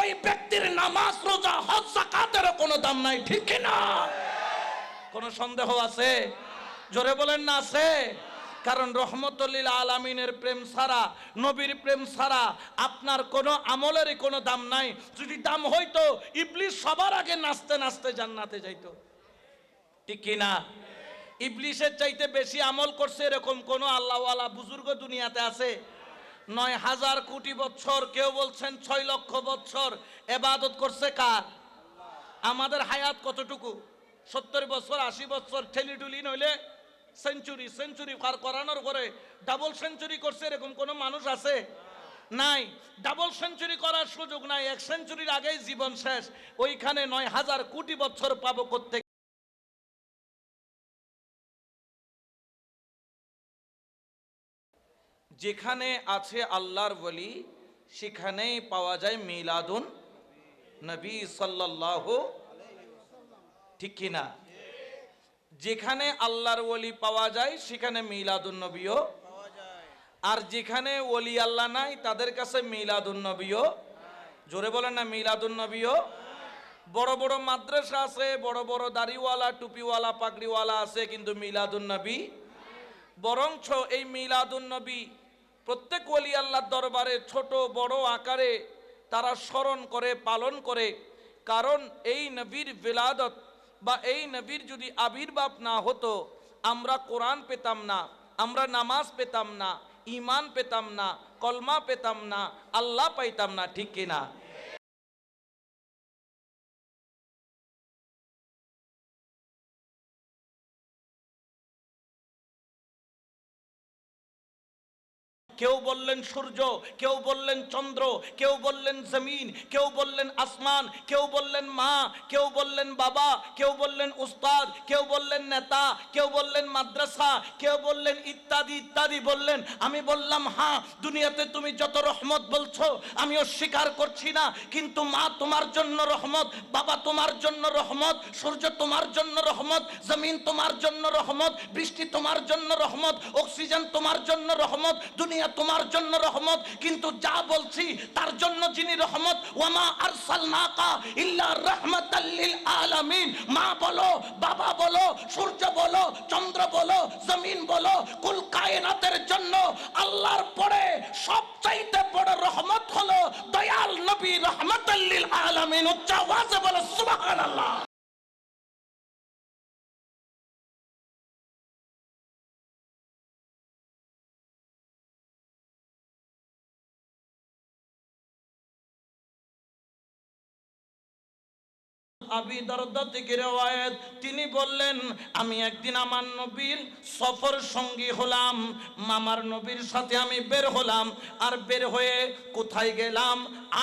ওই ব্যক্তির নামাজ, রোজা, হজ জাকাতেরও কোনো দাম নাই, ঠিক না? কোনো সন্দেহ আছে? জোরে বলেন না, আছে? কারণ রহমতুল্লিল আলামিনের প্রেম ছাড়া, নবীর প্রেম ছাড়া আপনার কোনো আমলেরই কোনো দাম নাই। যদি দাম হইতো ইবলিশ সবার আগে নাচতে নাচতে জান্নাতে যাইতো। ঠিক কি না? ইবলিশের চাইতে বেশি আমল করছে এরকম কোন আল্লাহওয়ালা বুজুর্গ দুনিয়াতে আছে? নয় হাজার কোটি বছর কেউ বলছেন ছয় লক্ষ বছর এবাদত করছে কার? আমাদের হায়াত কতটুকু? সত্তর বছর, আশি বছর ঠেলিটুলি নইলে সেঞ্চুরি সেঞ্চুরি পার করানোর পরে ডাবল সেঞ্চুরি করছে, এরকম কোনো মানুষ আছে? নাই। ডাবল সেঞ্চুরি করার সুযোগ নাই, এক সেঞ্চুরির আগেই জীবন শেষ। ওইখানে নয় হাজার কোটি বছর পাবো করতে যেখানে আছে আল্লাহর বলি সেখানেই পাওয়া যায় মিলাদুন নবী সাল্লাল্লাহ ঠিক কিনা যেখানে আল্লাহর ওলি পাওয়া যায়, সেখানে মিলাদুন নবীও আর যেখানে ওলি আল্লাহ নাই, তাদের কাছে মিলাদুন নবীও জোরে বলেন না, মিলাদুন নবীও বড় বড় মাদ্রাসা আছে, বড় বড় দাড়িওয়ালা, টুপিওয়ালা, পাগড়িওয়ালা আছে, কিন্তু মিলাদুন নবী বরঞ্চ এই মিলাদুন নবী প্রত্যেক ওলি আল্লাহর দরবারে ছোট, বড় আকারে তারা স্মরণ করে, পালন করে। কারণ এই নবীর বেলাদত বা এই নবীর যদি আবির্ভাব না হতো, আমরা কোরআন পেতাম না, আমরা নামাজ পেতাম না ইমান পেতাম না, কলমা পেতাম না, আল্লাহ পাইতাম না, ঠিক কিনা? কেউ বললেন সূর্য কেউ বললেন চন্দ্র কেউ বললেন জমিন কেউ বললেন আসমান কেউ বললেন মা কেউ বললেন বাবা কেউ বললেন উস্তাদ কেউ বললেন নেতা কেউ বললেন মাদ্রাসা কেউ বললেন ইত্যাদি ইত্যাদি বললেন আমি বললাম হ্যাঁ দুনিয়াতে তুমি যত রহমত বলছো আমি অস্বীকার করছি না কিন্তু মা তোমার জন্য রহমত বাবা তোমার জন্য রহমত সূর্য তোমার জন্য রহমত জমিন তোমার জন্য রহমত বৃষ্টি তোমার জন্য রহমত অক্সিজেন তোমার জন্য রহমত দুনিয়া তোমার জন্য রহমত, কিন্তু যা বলছি তার জন্য যিনি রহমত, ওয়ামা আরসালনাকা ইল্লা রাহমাতাল লিল আলামিন। মা বলো, বাবা বলো, সূর্য বলো, চন্দ্র বলো, জমিন বলো, কুল কায়নাতের জন্য আল্লাহর পরে সবচাইতে বড় রহমত হলো দয়াল নবী রহমাতাল লিল আলামিন। উচ্চ আওয়াজে বলো, সুবহানাল্লাহ। আবি দরদা থেকে রেওয়ায়েত। তিনি বললেন, আমি একদিন আমার নবীর সফর সঙ্গী হলাম, মামার নবীর সাথে আমি বের হলাম, আর বের হয়ে কোথায় গেলাম?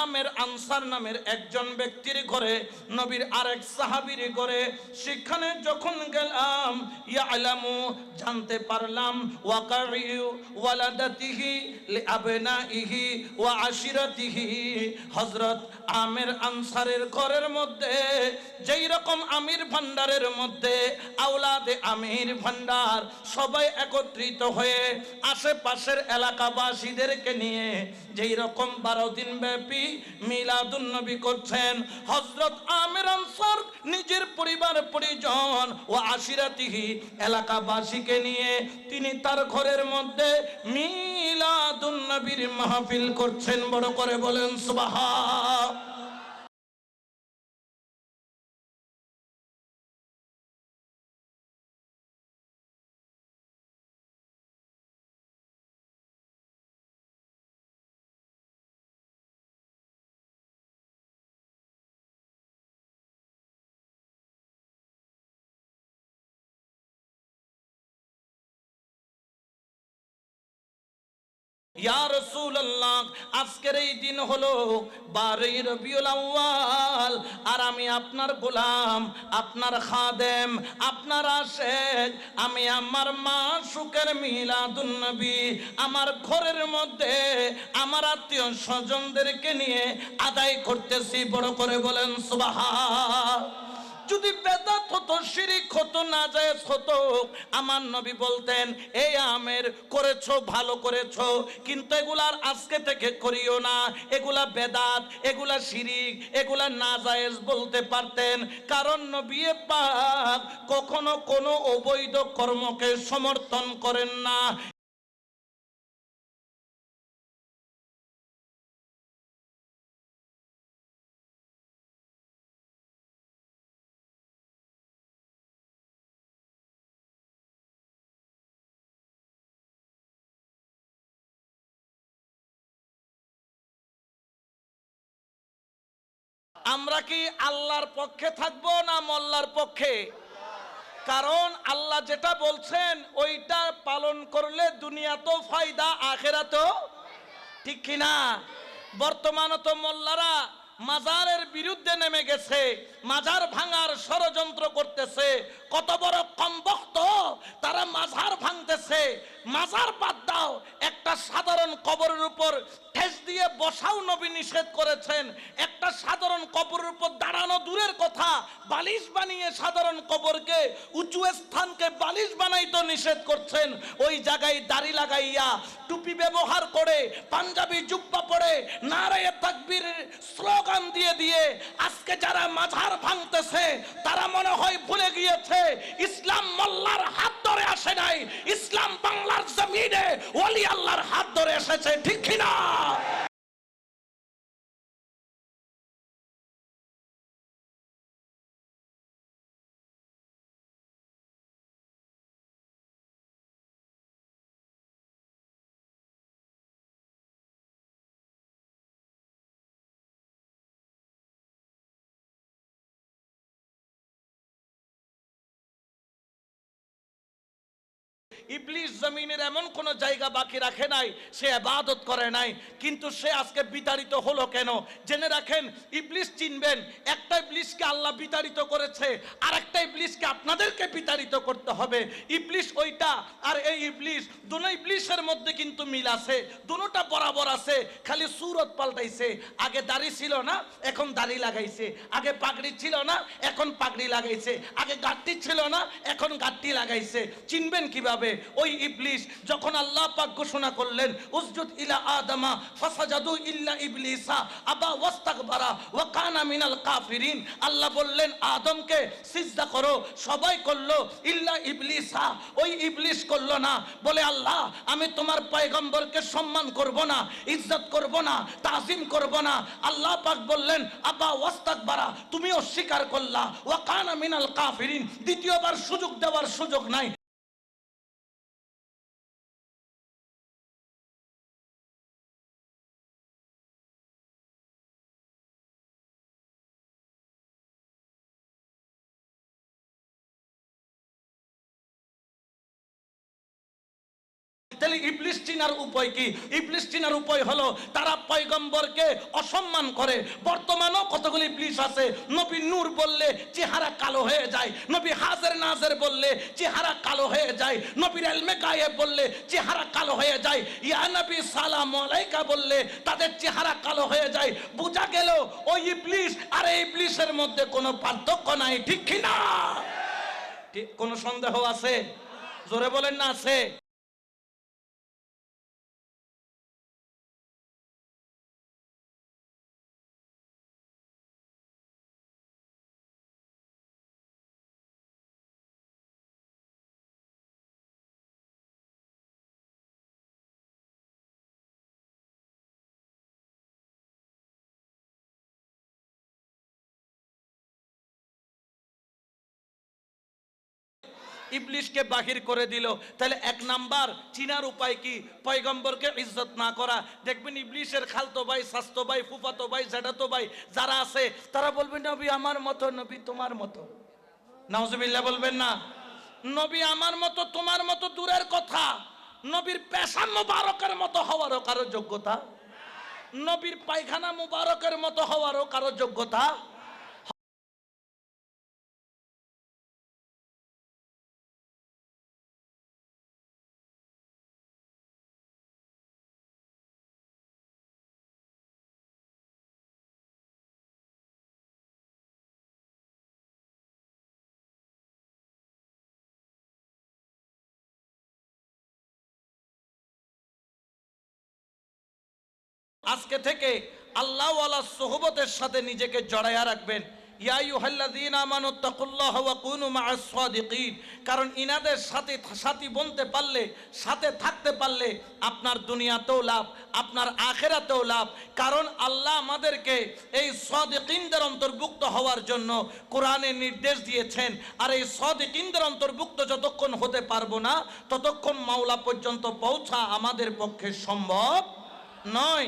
আমের আনসার নামের একজন ব্যক্তির ঘরে, নবীর আরেক সাহাবীর ঘরে। সেখানে যখন গেলাম, ইয়ালামু, জানতে পারলাম, ওয়াকারিউ ওয়ালাদাতিহি লিআবনাইহি ওয়া আশিরাতিহি। হযরত আমের আনসারের ঘরের মধ্যে যেই রকম আমির ভান্ডারের মধ্যে আওলাদে আমির ভান্ডার সবাই একত্রিত হয়ে আশেপাশের এলাকাবাসীদেরকে নিয়ে যেই রকম বারো দিন ব্যাপী মিলাদুন নবী করছেন হজরত আমির আনসার নিজের পরিবার পরিজন ও আশিরাতিহি এলাকাবাসীকে নিয়ে তিনি তার ঘরের মধ্যে মিলাদুন নবীর মাহফিল করছেন। বড় করে বলেন সুবাহা আজকের এই দিন হলো বারোই রবিউল আউয়াল। আর আমি আপনার গোলাম, আপনার খাদেম, আপনার আশেক, আমি আমার মা সুখের মিলাদুন নবী, আমার ঘরের মধ্যে আমার আত্মীয় স্বজনদেরকে নিয়ে আদায় করতেছি, বড় করে বলেন সুবহান। যদি বেদাত হতো, শিরিক হতো না যায় হতো, আমার নবী বলতেন এই আমের করেছ, ভালো করেছ, কিন্তু এগুলার আজকে থেকে করিও না। এগুলা বেদাত, এগুলা শিরিক, এগুলা না জায়েজ বলতে পারতেন। কারণ নবী পাক কখনো কোনো অবৈধ কর্মকে সমর্থন করেন না। আমরা কি আল্লাহর পক্ষে থাকব না মোল্লার পক্ষে? কারণ আল্লাহ যেটা বলছেন, ওইটা পালন করলে দুনিয়া তো ফায়দা আখেরা তো ঠিক কিনা? বর্তমানে তো মোল্লারা মাজারের বিরুদ্ধে নেমে গেছে। মাজার ভাঙার ষড়যন্ত্র করতেছে। কত বড় কমবক্ত তারা মাজার ভাঙতেছে। মাজার বাদ দাও, একটা সাধারণ কবরের উপর ঠেস দিয়ে বসাও নবী নিষেধ করেছেন। একটা সাধারণ কবরের উপর দাঁড়ানো দূরের কথা, বালিশ বানিয়ে সাধারণ কবরকে উঁচু স্থানকে বালিশ বানাইতে নিষেধ করছেন। ওই জায়গায় দাড়ি লাগাইয়া টুপি ব্যবহার করে, পাঞ্জাবি জুব্বা পরে নারায়ে তাকবীর স্লোগান দিয়ে দিয়ে, আজকে যারা মাঝার ভাঙতেছে, তারা মনে হয় ভুলে গিয়েছে, ইসলাম মোল্লার হাত ধরে আসে নাই, ইসলাম বাংলার জমিনে ওলি আল্লাহর হাত ধরে এসেছে, ঠিক কিনা? ইবলিশ জমিনের এমন কোন জায়গা বাকি রাখে নাই, সে আবাদত করে নাই। কিন্তু সে আজকে বিতাড়িত হলো কেন? জেনে রাখেন ইবলিশ চিনবেন, একটা ইবলিশকে আল্লাহ বিতাড়িত করেছে আর একটা ইবলিশকে আপনাদেরকে বিতাড়িত করতে হবে। ইবলিশ ওইটা, আর এই ইবলিশ দুনো ইবলিশের মধ্যে কিন্তু মিল আছে দুটোটা বরাবর আছে, খালি সুরত পাল্টাইছে। আগে দাড়ি ছিল না, এখন দাড়ি লাগাইছে। আগে পাগড়ি ছিল না, এখন পাগড়ি লাগাইছে। আগে গাঁটটি ছিল না, এখন গাঁটটি লাগাইছে। চিনবেন কীভাবে? ওই ইবলিশ যখন আল্লাহ পাক ঘোষণা করলেন, উসজুদ ইলা আদমা ফাসাজাদু ইল্লা ইবলিসা আবা ওয়াস্তাকবারা ওয়া কানা মিনাল কাফিরিন। আল্লাহ বললেন, আদমকে সিজদা করো, সবাই করল ইল্লা ইবলিসা। ওই ইবলিশ করল না, বলে, আল্লাহ, আমি তোমার পয়গম্বরকে সম্মান করব না, ইজ্জত করব না, তাজিম করব না। আল্লাহ পাক বললেন, আবা ওয়াস্তাকবারা তুমি অস্বীকার করলা। ওয়া কানা মিনাল কাফিরিন। দ্বিতীয়বার সুযোগ দেওয়ার সুযোগ নাই। তাহলে ইবলিশ চিনার উপায় কি? ইবলিশ চিনার উপায় হলো তারা পয়গম্বরকে অসম্মান করে। বর্তমানেও কতগুলি ইবলিশ আছে? নবী নূর বললে চেহারা কালো হয়ে যায়। নবী হাজের নাজের বললে চেহারা কালো হয়ে যায়। নবীর এলমে গায়েব বললে চেহারা কালো হয়ে যায়। ইয়া নবী সালাম আলাইকা বললে তাদের চেহারা কালো হয়ে যায়। বোঝা গেল ওই ইবলিশ আর এই ইবলিশের মধ্যে কোনো পার্থক্য নাই, ঠিক কিনা? কোনো সন্দেহ আছে? জোরে বলেন না, আছে। ইবলিশকে বাহির করে দিল। তাহলে এক নাম্বার, চিনার উপায় কি? পয়গম্বরকে ইজ্জত না করা। দেখবেন ইবলিশের খালতো ভাই, স্বাস্থ্য ভাই, ফুফাতো ভাই, জ্যাঠাতো ভাই, যারা আছে, তারা বলবে, নবী আমার মতো, নবী তোমার মতো। নাউজুবিল্লাহ বলবেন না। নবী আমার মতো, তোমার মতো দূরের কথা। নবীর পেশা মোবারকের মতো হওয়ারও কারও যোগ্যতা? নবীর পায়খানা মুবারকের মতো হওয়ারও কারও যোগ্যতা? আজকে থেকে আল্লাহ আল্লাহওয়ালা সোহবতের সাথে নিজেকে জড়াইয়া রাখবেন। কারণ ইনাদের সাথে সাথী বনতে পারলে, সাথে থাকতে পারলে আপনার দুনিয়াতেও লাভ, আপনার আখেরাতেও লাভ। কারণ আল্লাহ আমাদেরকে এই সাদিকিনদের অন্তর্ভুক্ত হওয়ার জন্য কোরআনে নির্দেশ দিয়েছেন। আর এই সাদিকিনদের অন্তর্ভুক্ত যতক্ষণ হতে পারব না, ততক্ষণ মাওলা পর্যন্ত পৌঁছা আমাদের পক্ষে সম্ভব নয়।